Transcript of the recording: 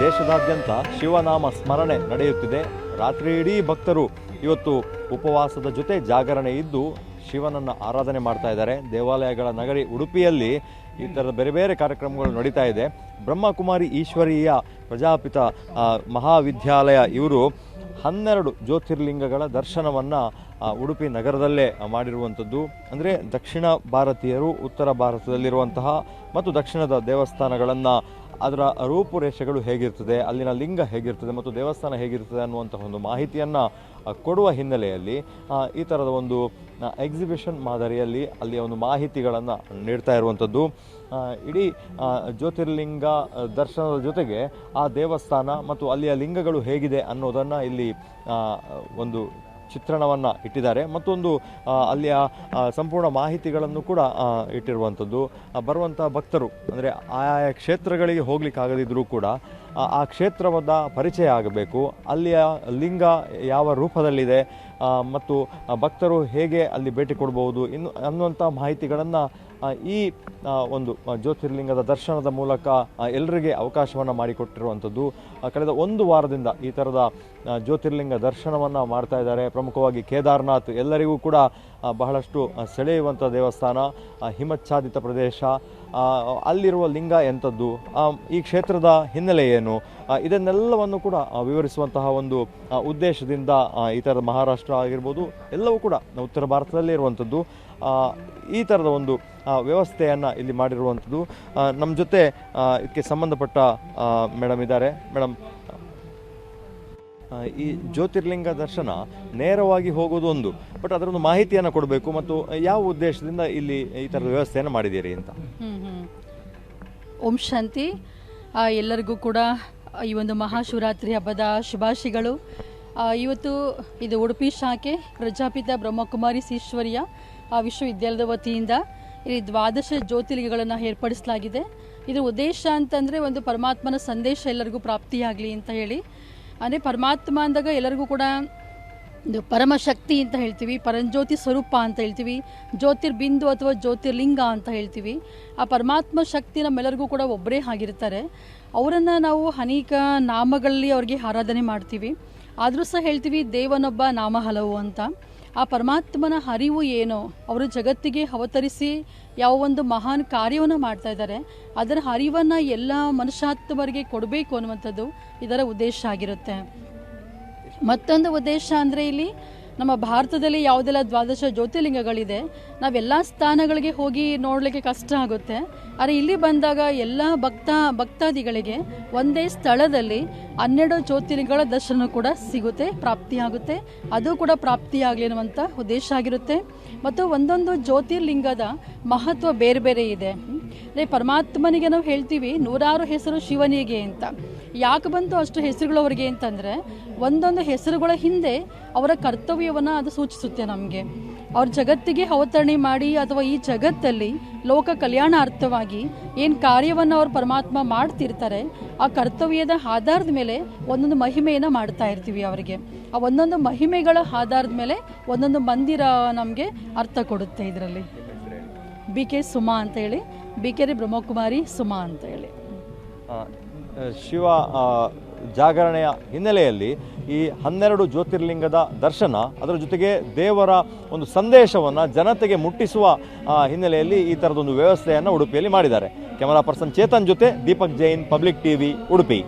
ದೇಶದಾದ್ಯಂತ ಶಿವನಾಮ ಸ್ಮರಣೆ ನಡೆಯುತ್ತಿದೆ. ರಾತ್ರಿ ಇಡೀ ಭಕ್ತರು ಇವತ್ತು ಉಪವಾಸದ ಜೊತೆ ಜಾಗರಣೆ ಇದ್ದು ಶಿವನನ್ನು ಆರಾಧನೆ ಮಾಡ್ತಾ ಇದ್ದಾರೆ. ದೇವಾಲಯಗಳ ನಗರಿ ಉಡುಪಿಯಲ್ಲಿ ಈ ಥರದ ಬೇರೆ ಬೇರೆ ಕಾರ್ಯಕ್ರಮಗಳು ನಡೀತಾ ಇದೆ. ಬ್ರಹ್ಮಕುಮಾರಿ ಈಶ್ವರೀಯ ಪ್ರಜಾಪಿತ ಮಹಾವಿದ್ಯಾಲಯ ಇವರು ಹನ್ನೆರಡು ಜ್ಯೋತಿರ್ಲಿಂಗಗಳ ದರ್ಶನವನ್ನು ಉಡುಪಿ ನಗರದಲ್ಲೇ ಮಾಡಿರುವಂಥದ್ದು. ಅಂದರೆ ದಕ್ಷಿಣ ಭಾರತೀಯರು, ಉತ್ತರ ಭಾರತದಲ್ಲಿರುವಂತಹ ಮತ್ತು ದಕ್ಷಿಣದ ದೇವಸ್ಥಾನಗಳನ್ನು ಅದರ ರೂಪುರೇಷೆಗಳು ಹೇಗಿರ್ತದೆ, ಅಲ್ಲಿನ ಲಿಂಗ ಹೇಗಿರ್ತದೆ ಮತ್ತು ದೇವಸ್ಥಾನ ಹೇಗಿರ್ತದೆ ಅನ್ನುವಂಥ ಒಂದು ಮಾಹಿತಿಯನ್ನು ಕೊಡುವ ಹಿನ್ನೆಲೆಯಲ್ಲಿ ಈ ಥರದ ಒಂದು ಎಕ್ಸಿಬಿಷನ್ ಮಾದರಿಯಲ್ಲಿ ಅಲ್ಲಿಯ ಒಂದು ಮಾಹಿತಿಗಳನ್ನು ನೀಡ್ತಾ ಇರುವಂಥದ್ದು. ಇಡೀ ಜ್ಯೋತಿರ್ಲಿಂಗ ದರ್ಶನದ ಜೊತೆಗೆ ಆ ದೇವಸ್ಥಾನ ಮತ್ತು ಅಲ್ಲಿಯ ಲಿಂಗಗಳು ಹೇಗಿದೆ ಅನ್ನೋದನ್ನು ಇಲ್ಲಿ ಒಂದು ಚಿತ್ರಣವನ್ನು ಇಟ್ಟಿದ್ದಾರೆ. ಮತ್ತೊಂದು ಅಲ್ಲಿಯ ಸಂಪೂರ್ಣ ಮಾಹಿತಿಗಳನ್ನು ಕೂಡ ಇಟ್ಟಿರುವಂಥದ್ದು. ಬರುವಂಥ ಭಕ್ತರು ಅಂದರೆ ಆಯಾ ಕ್ಷೇತ್ರಗಳಿಗೆ ಹೋಗ್ಲಿಕ್ಕಾಗದಿದ್ದರೂ ಕೂಡ ಆ, ಕ್ಷೇತ್ರದ ಪರಿಚಯ ಆಗಬೇಕು. ಅಲ್ಲಿಯ ಲಿಂಗ ಯಾವ ರೂಪದಲ್ಲಿದೆ ಮತ್ತು ಭಕ್ತರು ಹೇಗೆ ಅಲ್ಲಿ ಭೇಟಿ ಕೊಡ್ಬೋದು, ಇನ್ನು ಅನ್ನುವಂಥ ಮಾಹಿತಿಗಳನ್ನು ಈ ಒಂದು ಜ್ಯೋತಿರ್ಲಿಂಗದ ದರ್ಶನದ ಮೂಲಕ ಎಲ್ಲರಿಗೆ ಅವಕಾಶವನ್ನು ಮಾಡಿಕೊಟ್ಟಿರುವಂಥದ್ದು. ಕಳೆದ ಒಂದು ವಾರದಿಂದ ಈ ಥರದ ಜ್ಯೋತಿರ್ಲಿಂಗ ದರ್ಶನವನ್ನು ಮಾಡ್ತಾ ಇದ್ದಾರೆ. ಪ್ರಮುಖವಾಗಿ ಕೇದಾರ್ನಾಥ್ ಎಲ್ಲರಿಗೂ ಕೂಡ ಬಹಳಷ್ಟು ಸೆಳೆಯುವಂಥ ದೇವಸ್ಥಾನ ಹಿಮಚ್ಛಾದಿತ ಪ್ರದೇಶ ಅಲ್ಲಿರುವ ಲಿಂಗ ಎಂಥದ್ದು ಈ ಕ್ಷೇತ್ರದ ಹಿನ್ನೆಲೆ ಏನು ಇದನ್ನೆಲ್ಲವನ್ನು ಕೂಡ ವಿವರಿಸುವಂತಹ ಒಂದು ಉದ್ದೇಶದಿಂದ ಈ ಥರದ ಮಹಾರಾಷ್ಟ್ರ ಆಗಿರ್ಬೋದು, ಎಲ್ಲವೂ ಕೂಡ ಉತ್ತರ ಭಾರತದಲ್ಲೇ ಇರುವಂಥದ್ದು. ಈ ಥರದ ಒಂದು ವ್ಯವಸ್ಥೆಯನ್ನು ಇಲ್ಲಿ ಮಾಡಿರುವಂಥದ್ದು. ನಮ್ಮ ಜೊತೆ ಇದಕ್ಕೆ ಸಂಬಂಧಪಟ್ಟ ಮೇಡಮ್ ಇದ್ದಾರೆ. ಮೇಡಮ್ ಈ ಜ್ಯೋತಿರ್ಲಿಂಗ ದರ್ಶನ ನೇರವಾಗಿ ಹೋಗೋದು ಒಂದು. ಬಟ್ ಅದರೊಂದು ಮಾಹಿತಿಯನ್ನು ಕೊಡಬೇಕು ಮತ್ತು ಯಾವ ಉದ್ದೇಶದಿಂದ ಇಲ್ಲಿ ಈ ಥರದ ವ್ಯವಸ್ಥೆಯನ್ನು ಮಾಡಿದ್ದೀರಿ ಅಂತ. ಓಂ ಶಾಂತಿ. ಎಲ್ಲರಿಗೂ ಕೂಡ ಈ ಒಂದು ಮಹಾಶಿವರಾತ್ರಿ ಹಬ್ಬದ ಶುಭಾಶಯಗಳು. ಇವತ್ತು ಇದು ಉಡುಪಿ ಶಾಖೆ ಪ್ರಜಾಪಿತ ಬ್ರಹ್ಮಕುಮಾರಿ ಈಶ್ವರ್ಯ ವಿಶ್ವವಿದ್ಯಾಲಯದ ವತಿಯಿಂದ ಇಲ್ಲಿ ದ್ವಾದಶ ಜ್ಯೋತಿರ್ಲಿಂಗಗಳನ್ನು ಏರ್ಪಡಿಸಲಾಗಿದೆ. ಇದರ ಉದ್ದೇಶ ಅಂತಂದರೆ ಒಂದು ಪರಮಾತ್ಮನ ಸಂದೇಶ ಎಲ್ಲರಿಗೂ ಪ್ರಾಪ್ತಿಯಾಗಲಿ ಅಂತ ಹೇಳಿ. ಅಂದರೆ ಪರಮಾತ್ಮ ಅಂದಾಗ ಎಲ್ಲರಿಗೂ ಕೂಡ ಪರಮಶಕ್ತಿ ಅಂತ ಹೇಳ್ತೀವಿ, ಪರಂಜ್ಯೋತಿ ಸ್ವರೂಪ ಅಂತ ಹೇಳ್ತೀವಿ, ಜ್ಯೋತಿರ್ಬಿಂದು ಅಥವಾ ಜ್ಯೋತಿರ್ಲಿಂಗ ಅಂತ ಹೇಳ್ತೀವಿ. ಆ ಪರಮಾತ್ಮ ಶಕ್ತಿ ನಮ್ಮೆಲ್ಲರಿಗೂ ಕೂಡ ಒಬ್ಬರೇ ಆಗಿರ್ತಾರೆ. ಅವರನ್ನು ನಾವು ಅನೇಕ ನಾಮಗಳಲ್ಲಿ ಅವ್ರಿಗೆ ಆರಾಧನೆ ಮಾಡ್ತೀವಿ. ಆದರೂ ಸಹ ಹೇಳ್ತೀವಿ ದೇವನೊಬ್ಬ ನಾಮ ಹಲವು ಅಂತ. ಆ ಪರಮಾತ್ಮನ ಹರಿವು ಏನು? ಅವರು ಜಗತ್ತಿಗೆ ಅವತರಿಸಿ ಯಾವ ಒಂದು ಮಹಾನ್ ಕಾರ್ಯವನ್ನು ಮಾಡ್ತಾ ಇದ್ದಾರೆ. ಅದರ ಹರಿವನ್ನು ಎಲ್ಲ ಮನುಷ್ಯಾತ್ಮರಿಗೆ ಕೊಡಬೇಕು ಅನ್ನುವಂಥದ್ದು ಇದರ ಉದ್ದೇಶ ಆಗಿರುತ್ತೆ. ಮತ್ತೊಂದು ಉದ್ದೇಶ ಅಂದರೆ ಇಲ್ಲಿ ನಮ್ಮ ಭಾರತದಲ್ಲಿ ಯಾವುದೆಲ್ಲ ದ್ವಾದಶ ಜ್ಯೋತಿರ್ಲಿಂಗಗಳಿದೆ, ನಾವೆಲ್ಲ ಸ್ಥಾನಗಳಿಗೆ ಹೋಗಿ ನೋಡಲಿಕ್ಕೆ ಕಷ್ಟ ಆಗುತ್ತೆ. ಆದರೆ ಇಲ್ಲಿ ಬಂದಾಗ ಎಲ್ಲ ಭಕ್ತ, ಭಕ್ತಾದಿಗಳಿಗೆ ಒಂದೇ ಸ್ಥಳದಲ್ಲಿ ಹನ್ನೆರಡು ಜ್ಯೋತಿರ್ಲಿಂಗಗಳ ದರ್ಶನ ಕೂಡ ಸಿಗುತ್ತೆ ಪ್ರಾಪ್ತಿಯಾಗುತ್ತೆ ಅದು ಕೂಡ ಪ್ರಾಪ್ತಿಯಾಗಲಿ ಅನ್ನುವಂಥ ಉದ್ದೇಶ ಆಗಿರುತ್ತೆ. ಮತ್ತು ಒಂದೊಂದು ಜ್ಯೋತಿರ್ಲಿಂಗದ ಮಹತ್ವ ಬೇರೆ ಬೇರೆ ಇದೆ. ಅದೇ ಪರಮಾತ್ಮನಿಗೆ ನಾವು ಹೇಳ್ತೀವಿ, ನೂರಾರು ಹೆಸರು ಶಿವನಿಗೆ ಅಂತ. ಯಾಕೆ ಬಂತು ಅಷ್ಟು ಹೆಸರುಗಳು ಅವ್ರಿಗೆ ಅಂತಂದರೆ, ಒಂದೊಂದು ಹೆಸರುಗಳ ಹಿಂದೆ ಅವರ ಕರ್ತವ್ಯವನ್ನು ಅದು ಸೂಚಿಸುತ್ತೆ ನಮಗೆ. ಅವ್ರ ಜಗತ್ತಿಗೆ ಅವತರಣೆ ಮಾಡಿ ಅಥವಾ ಈ ಜಗತ್ತಲ್ಲಿ ಲೋಕ ಕಲ್ಯಾಣ ಅರ್ಥವಾಗಿ ಏನು ಕಾರ್ಯವನ್ನು ಅವ್ರು ಪರಮಾತ್ಮ ಮಾಡ್ತಿರ್ತಾರೆ, ಆ ಕರ್ತವ್ಯದ ಆಧಾರದ ಮೇಲೆ ಒಂದೊಂದು ಮಹಿಮೆಯನ್ನು ಮಾಡ್ತಾ ಇರ್ತೀವಿ ಅವರಿಗೆ. ಆ ಒಂದೊಂದು ಮಹಿಮೆಗಳ ಆಧಾರದ ಮೇಲೆ ಒಂದೊಂದು ಮಂದಿರ ನಮಗೆ ಅರ್ಥ ಕೊಡುತ್ತೆ ಇದರಲ್ಲಿ. ಬಿ ಕೆ ಸುಮಾ ಅಂತ ಹೇಳಿ ಬಿ ಕೆ ರಿ ಬ್ರಹ್ಮಕುಮಾರಿ ಸುಮಾ ಅಂತ ಹೇಳಿ. ಶಿವ ಜಾಗರಣೆಯ ಹಿನ್ನೆಲೆಯಲ್ಲಿ ಈ ಹನ್ನೆರಡು ಜ್ಯೋತಿರ್ಲಿಂಗದ ದರ್ಶನ, ಅದರ ಜೊತೆಗೆ ದೇವರ ಒಂದು ಸಂದೇಶವನ್ನು ಜನತೆಗೆ ಮುಟ್ಟಿಸುವ ಹಿನ್ನೆಲೆಯಲ್ಲಿ ಈ ಥರದೊಂದು ವ್ಯವಸ್ಥೆಯನ್ನು ಉಡುಪಿಯಲ್ಲಿ ಮಾಡಿದ್ದಾರೆ. ಕ್ಯಾಮರಾ ಪರ್ಸನ್ ಚೇತನ್ ಜೊತೆ ದೀಪಕ್ ಜೈನ್, ಪಬ್ಲಿಕ್ ಟಿವಿ, ಉಡುಪಿ.